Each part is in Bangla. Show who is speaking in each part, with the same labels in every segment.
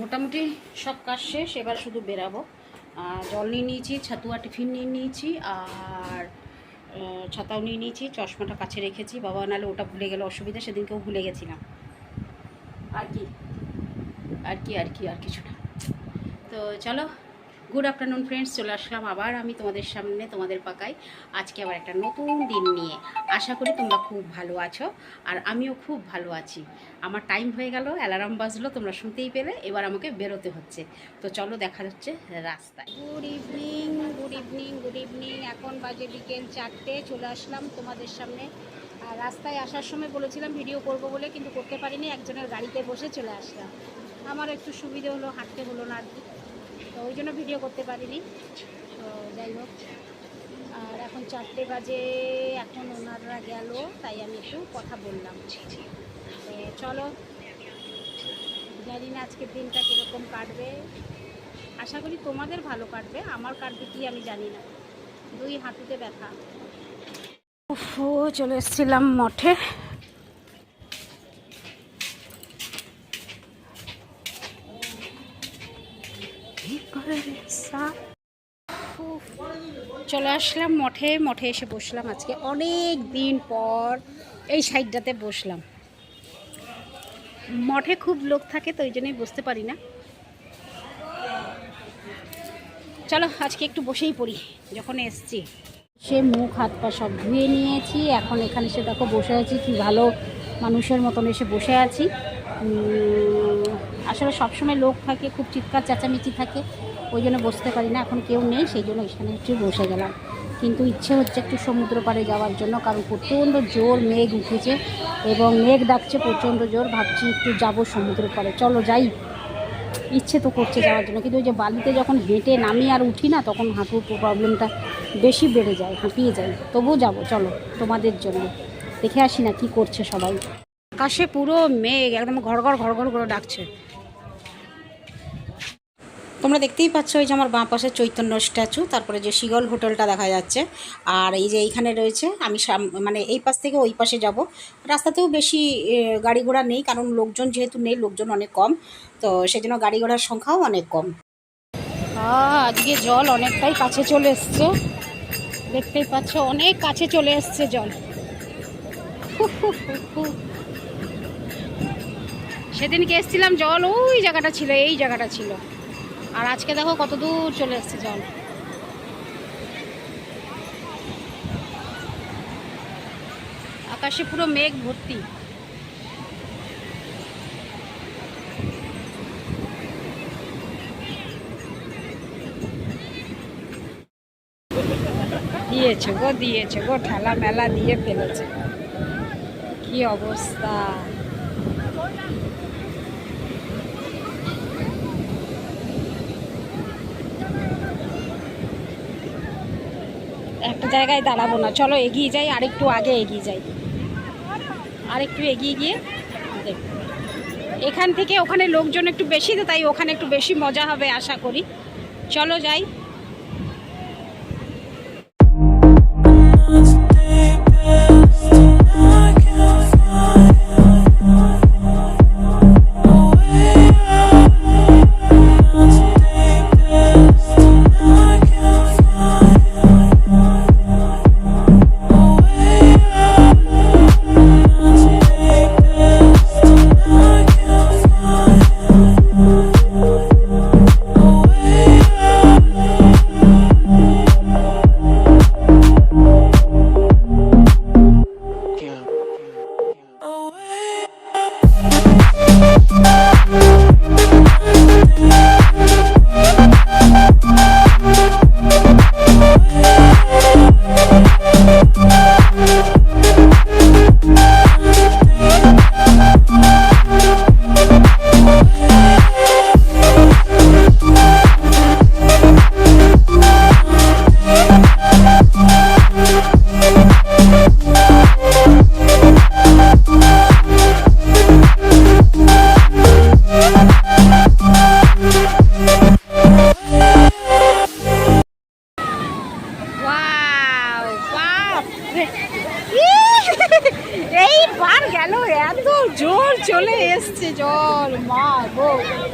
Speaker 1: মোটামুটি সব কাজ শেষ এবার শুধু বেরাবো। আর জল নিয়ে নিয়েছি ছাতুয়া টিফিন নিয়ে নিয়েছি আর ছাতাও নিয়ে নিয়েছি চশমাটা কাছে রেখেছি। বাবা নাহলে ওটা ভুলে গেলে অসুবিধা সেদিনকেও ভুলে গেছিলাম। আর কি? আর কি আর কি আর কিছু না। তো চলো গুড আফটারনুন ফ্রেন্ডস চলে আসলাম আবার আমি তোমাদের সামনে, তোমাদের পাকাই আজকে আবার একটা নতুন দিন নিয়ে। আশা করি তোমরা খুব ভালো আছো আর আমিও খুব ভালো আছি। আমার টাইম হয়ে গেল অ্যালার্ম বাজলো, তোমরা শুনতেই পেলে। এবার আমাকে বেরোতে হচ্ছে। তো চলো দেখা যাচ্ছে রাস্তায়। Good evening good evening good evening এখন বাজে বিকেল চারটে, চলে আসলাম তোমাদের সামনে। আর রাস্তায় আসার সময় বলেছিলাম ভিডিও করব বলে, কিন্তু করতে পারিনি। একজনের গাড়িতে বসে চলে আসলাম। আমার একটু সুবিধে হলো, হাঁটতে হলো না আর কি। তো ওই জন্য ভিডিও করতে পারিনি। তো যাই হোক। আর এখন চারটে বাজে এখন ওনারা গেল তাই আমি একটু কথা বললাম। তো চলো জানি না আজকের দিনটা কীরকম কাটবে। আশা করি তোমাদের ভালো কাটবে আমার কাটবে কি আমি জানি না। দুই হাঁটুতে ব্যথা। ও চলে এসেছিলাম মঠে। চলে আসলাম মঠে মঠে এসে বসলাম আজকে। অনেক দিন পর এই সাইডটাতে বসলাম। মঠে খুব লোক থাকে তো ওই জন্যই বসতে পারি না। চলো আজকে একটু বসেই পড়ি, যখন এসছি। সে মুখ, হাত, পা সব ধুয়ে নিয়েছি। এখন এখানে সে দেখো বসে আছি, কি ভালো মানুষের মতন এসে বসে আছি। আসলে সবসময় লোক থাকে, খুব চিৎকার, চেঁচামেচি থাকে। ওই জন্য বসতে পারি না, এখন কেউ নেই, সেই জন্য এখানে একটু বসে গেলাম। কিন্তু ইচ্ছে হচ্ছে একটু সমুদ্র পাড়ে যাওয়ার জন্য, কারণ প্রচণ্ড জোর মেঘ উঠেছে এবং মেঘ ডাকছে প্রচণ্ড জোর, ভাবছি একটু যাব সমুদ্র পাড়ে চলো যাই। ইচ্ছে তো করছে যাওয়ার জন্য, কিন্তু ওই যে বালিতে যখন হেঁটে নামি আর উঠি না, তখন হাঁটুর প্রবলেমটা বেশি বেড়ে যায়, হাঁপিয়ে যায় তবুও যাব, চলো তোমাদের জন্য। দেখে আসি না কি করছে সবাই। আকাশে পুরো মেঘ, একদম ঘর ঘর ঘর ঘর করে ডাকছে। তোমরা দেখতেই পাচ্ছ ওই যে আমার বাঁ পাশে চৈতন্য স্ট্যাচু, তারপরে যে শিগল হোটেলটা দেখা যাচ্ছে। আর এই যে এইখানে রয়েছে, আমি মানে এই পাশ থেকে ওই পাশে যাব। রাস্তাতেও বেশি গাড়ি ঘোড়া নেই, কারণ লোকজন যেহেতু নেই, লোকজন অনেক কম। তো সেই জন্য গাড়ি ঘোড়ার সংখ্যাও অনেক কম। আজকে জল অনেকটাই কাছে চলে এসছে। দেখতেই পাচ্ছ, অনেক কাছে চলে এসছে জল। সেদিনকে এসেছিলাম জল, ওই জায়গাটা ছিল, এই জায়গাটা ছিল। আর আজকে দেখো কত দূর চলে এসছে জল। আকাশে পুরো মেঘ ভর্তি। দিয়েছে গো দিয়েছে গো, ঠেলা মেলা দিয়ে ফেলেছে। কি অবস্থা। একটা জায়গায় দাঁড়াবো না। চলো এগিয়ে যাই আর একটু আগে এগিয়ে যাই। আরেকটু এগিয়ে গিয়ে দেখ। এখান থেকে ওখানে লোকজন একটু বেশি, তো তাই ওখানে একটু বেশি মজা হবে, আশা করি। চলো যাই। এইবার গেল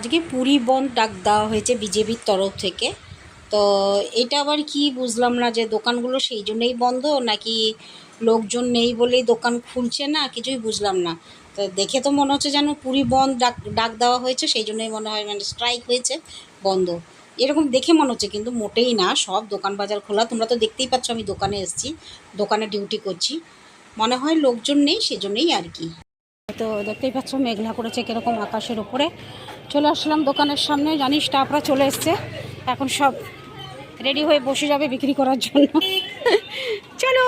Speaker 1: আজকে পুরী বন্ধ ডাক দেওয়া হয়েছে বিজেপির তরফ থেকে। তো এটা আবার কি বুঝলাম না যে দোকানগুলো সেই জন্যই বন্ধ নাকি লোকজন নেই বলেই দোকান খুলছে না, কিছুই বুঝলাম না। তো দেখে তো মনে হচ্ছে যেন পুরী বন্ধ ডাক ডাক দেওয়া হয়েছে, সেই জন্যই মনে হয় মানে স্ট্রাইক হয়েছে, বন্ধ। এরকম দেখে মনে হচ্ছে কিন্তু মোটেই না, সব দোকান বাজার খোলা, তোমরা তো দেখতেই পাচ্ছ আমি দোকানে এসেছি, দোকানে ডিউটি করছি। মনে হয় লোকজন নেই, সেজন্যই আর কি। তো দেখতেই পাচ্ছ, মেঘলা করেছে কীরকম আকাশের উপরে। চলে আসলাম দোকানের সামনে জানি স্টাফরা চলে এসছে। এখন সব রেডি হয়ে বসে যাবে বিক্রি করার জন্য। চলো!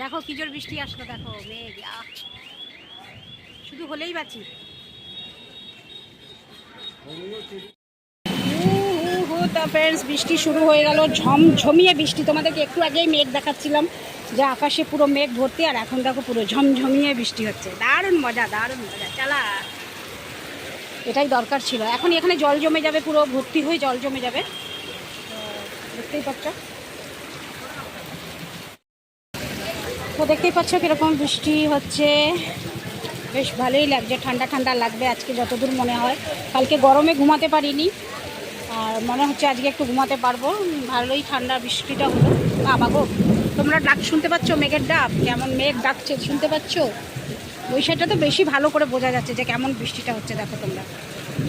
Speaker 1: দেখো কি জোর বৃষ্টি আসলো, দেখো মেঘ। শুধু হলেই বাঁচি। ফ্রেন্ডস বৃষ্টি শুরু হয়ে গেল, ঝমঝমিয়ে বৃষ্টি। তোমাদেরকে একটু আগেই মেঘ দেখাচ্ছিলাম। যে আকাশে পুরো মেঘ ভর্তি আর এখন দেখো পুরো ঝমঝমিয়ে বৃষ্টি হচ্ছে। দারুণ মজা দারুণ মজা। চালা। এটাই দরকার ছিল। এখন এখানে জল জমে যাবে পুরো, ভর্তি হয়ে জল জমে যাবে। দেখতেই পাচ্ছ। তো দেখতেই পাচ্ছ কীরকম বৃষ্টি হচ্ছে। বেশ ভালোই লাগছে, ঠান্ডা ঠান্ডা লাগবে আজকে যতদূর মনে হয়। কালকে গরমে ঘুমাতে পারিনি। আর মনে হচ্ছে আজকে একটু ঘুমাতে পারব। ভালোই ঠান্ডা বৃষ্টিটা হলো। বাবা তোমরা ডাক শুনতে পাচ্ছ, মেঘের ডাক? কেমন মেঘ ডাকছে শুনতে পাচ্ছ? সাইডটা তো বেশি ভালো করে বোঝা যাচ্ছে যে কেমন বৃষ্টিটা হচ্ছে, দেখো তোমরা।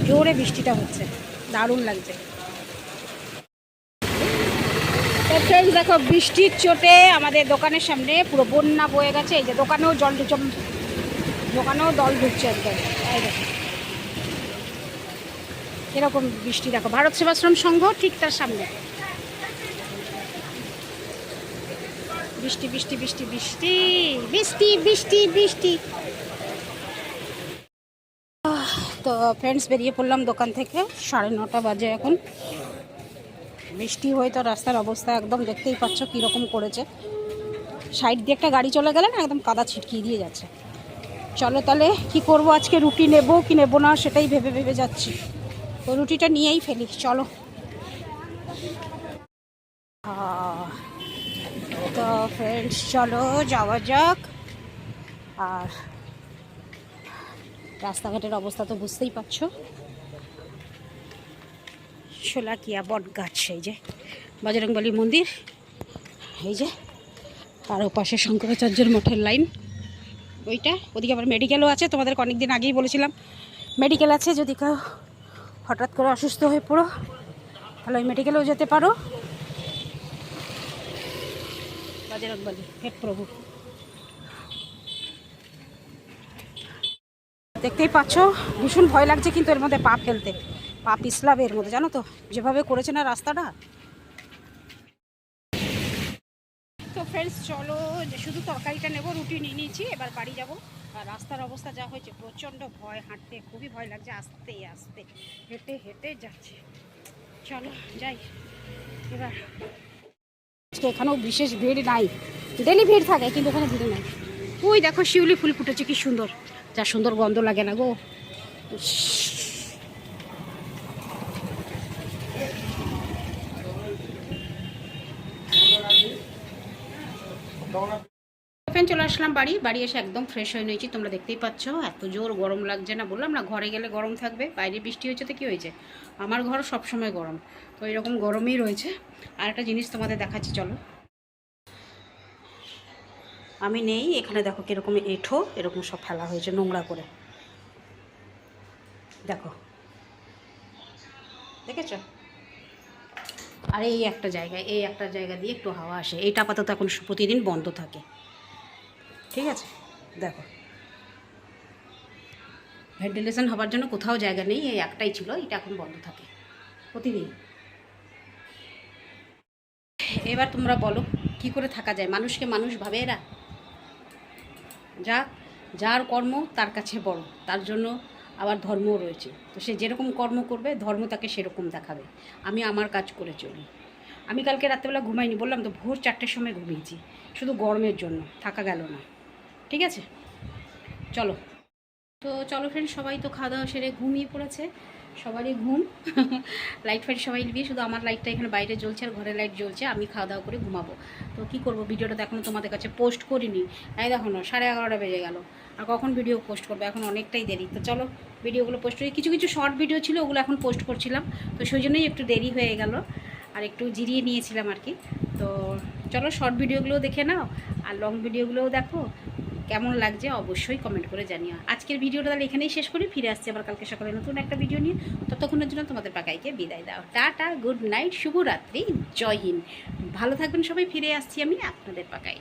Speaker 1: জোরে বৃষ্টিটা হচ্ছে। দারুণ লাগছে। দেখো, বৃষ্টির চোটে আমাদের দোকানের সামনে পুরো বন্যা বয়ে গেছে। এই যে দোকানেও জল ঢুকছে, দোকানেও দল ঢুকছে একদম। এই দেখো। এরকম বৃষ্টি, দেখো, ভারত সেবাশ্রম সংঘ ঠিক তার সামনে। বৃষ্টি বৃষ্টি বৃষ্টি বৃষ্টি বৃষ্টি বৃষ্টি বৃষ্টি। তো ফ্রেন্ডস বেরিয়ে পড়লাম দোকান থেকে, সাড়ে নটা বাজে এখন। বৃষ্টি হয়ে তো রাস্তার অবস্থা একদম দেখতেই পাচ্ছ কীরকম করেছে। সাইড দিয়ে একটা গাড়ি চলে গেলে না, একদম কাদা ছিটকিয়ে দিয়ে যাচ্ছে। চলো তাহলে কি করব আজকে? রুটি নেব কি নেব না, সেটাই ভেবে ভেবে যাচ্ছি। তো রুটিটা নিয়েই ফেলি, চলো। তো ফ্রেন্ডস চলো, যাওয়া যাক। আর রাস্তাঘাটের অবস্থা তো বুঝতেই পারছ। শোলাকিয়া বট গাছ এই যে, বজরংবলী মন্দির, এই যে, তার ওপাশে শঙ্করাচার্যের মঠের লাইন, ওইটা। ওদিকে আবার মেডিকেলও আছে তোমাদেরকে অনেক দিন আগেই বলেছিলাম। মেডিকেল আছে, যদি কেউ হঠাৎ করে অসুস্থ হয়ে পড়ো, তাহলে ওই মেডিকেলেও যেতে পারো। বাজেরকবালি হে প্রভু। দেখতেই পাচ্ছ, ভীষণ ভয় লাগছে কিন্তু এর মধ্যে পা ফেলতে। পা পিছলাবে এর মধ্যে, জানো তো? যেভাবে করেছে না রাস্তাটা। তো ফ্রেন্ডস চলো, শুধু তরকারিটা নেব, রুটি নিয়ে নিয়েছি, এবার বাড়ি যাব। আর রাস্তার অবস্থা যা হয়েছে, প্রচণ্ড ভয়, হাঁটতে খুবই ভয় লাগছে, আস্তে আস্তে, হেঁটে হেঁটে যাচ্ছে। চলো, যাই। এবার এখানেও বিশেষ ভিড় নাই। ডেলি ভিড় থাকে, কিন্তু ওখানে ভিড় নাই। ওই দেখো শিউলি ফুল ফুটেছে, কি সুন্দর। যা সুন্দর গন্ধ লাগে না গো। ফ্যান চলে আসলাম বাড়ি। বাড়ি এসে একদম ফ্রেশ হয়ে নিয়েছি, তোমরা দেখতেই পাচ্ছ। এত জোর গরম লাগছে না, বললাম না ঘরে গেলে গরম থাকবে, বাইরে বৃষ্টি হয়েছে তো কী হয়েছে? আমার ঘর সবসময় গরম, তো এরকম গরমই রয়েছে। আর একটা জিনিস তোমাদের দেখাচ্ছি, চলো। আমি নেই, এখানে দেখো কীরকম এঁঠো, এরকম সব ফেলা হয়েছে নোংরা করে। দেখো। দেখেছ? আর এই একটা জায়গায়, এই একটা জায়গা দিয়ে একটু হাওয়া আসে। এইটা আপাতত এখন প্রতিদিন বন্ধ থাকে। ঠিক আছে? দেখো। ভেন্টিলেশন হবার জন্য কোথাও জায়গা নেই, এই একটাই ছিল, এটা এখন বন্ধ থাকে। প্রতিদিন। এবার তোমরা বলো, কি করে থাকা যায়? মানুষকে মানুষ ভাবে এরা? যা, যার কর্ম তার কাছে বড়, তার জন্য আবার ধর্মও রয়েছে। তো সে যেরকম কর্ম করবে, ধর্ম তাকে সেরকম দেখাবে। আমি আমার কাজ করে চলি। আমি কালকে রাত্রেবেলা ঘুমাইনি, বললাম তো ভোর চারটের সময় ঘুমিয়েছি। শুধু গরমের জন্য, থাকা গেল না। ঠিক আছে? চলো। তো চলো ফ্রেন্ড সবাই তো খাওয়া দাওয়া সেরে ঘুমিয়ে পড়েছে। সবারই ঘুম। লাইট ফাইট সবাই নিবি, শুধু আমার লাইটটা এখানে বাইরে জ্বলছে আর ঘরের লাইট জ্বলছে, আমি খাওয়া দাওয়া করে ঘুমাবো। তো কি করব? ভিডিওটা তো এখনও তোমাদের কাছে পোস্ট করিনি। এই দেখো না, সাড়ে এগারোটা বেজে গেল। আর কখন ভিডিও পোস্ট করব? এখন অনেকটাই দেরি। তো চলো ভিডিওগুলো পোস্ট করি। কিছু কিছু শর্ট ভিডিও ছিল, ওগুলো এখন পোস্ট করছিলাম। তো সেই জন্যই একটু দেরি হয়ে গেল। আর একটু জিরিয়ে নিয়েছিলাম আর কি। তো চলো শর্ট ভিডিওগুলোও দেখে নাও। আর লং ভিডিওগুলোও দেখো। কেমন লাগছে অবশ্যই কমেন্ট করে জানিও। আজকের ভিডিওটা তাহলে এখানেই শেষ করি, ফিরে আসছি আবার কালকে সকালে নতুন একটা ভিডিও নিয়ে। ততক্ষণের জন্য তোমাদের পাকাইকে বিদায় দাও। টাটা গুড নাইট শুভরাত্রি, জয় হিন্দ। ভালো থাকবেন সবাই, ফিরে আসছি আমি আপনাদের পাকাই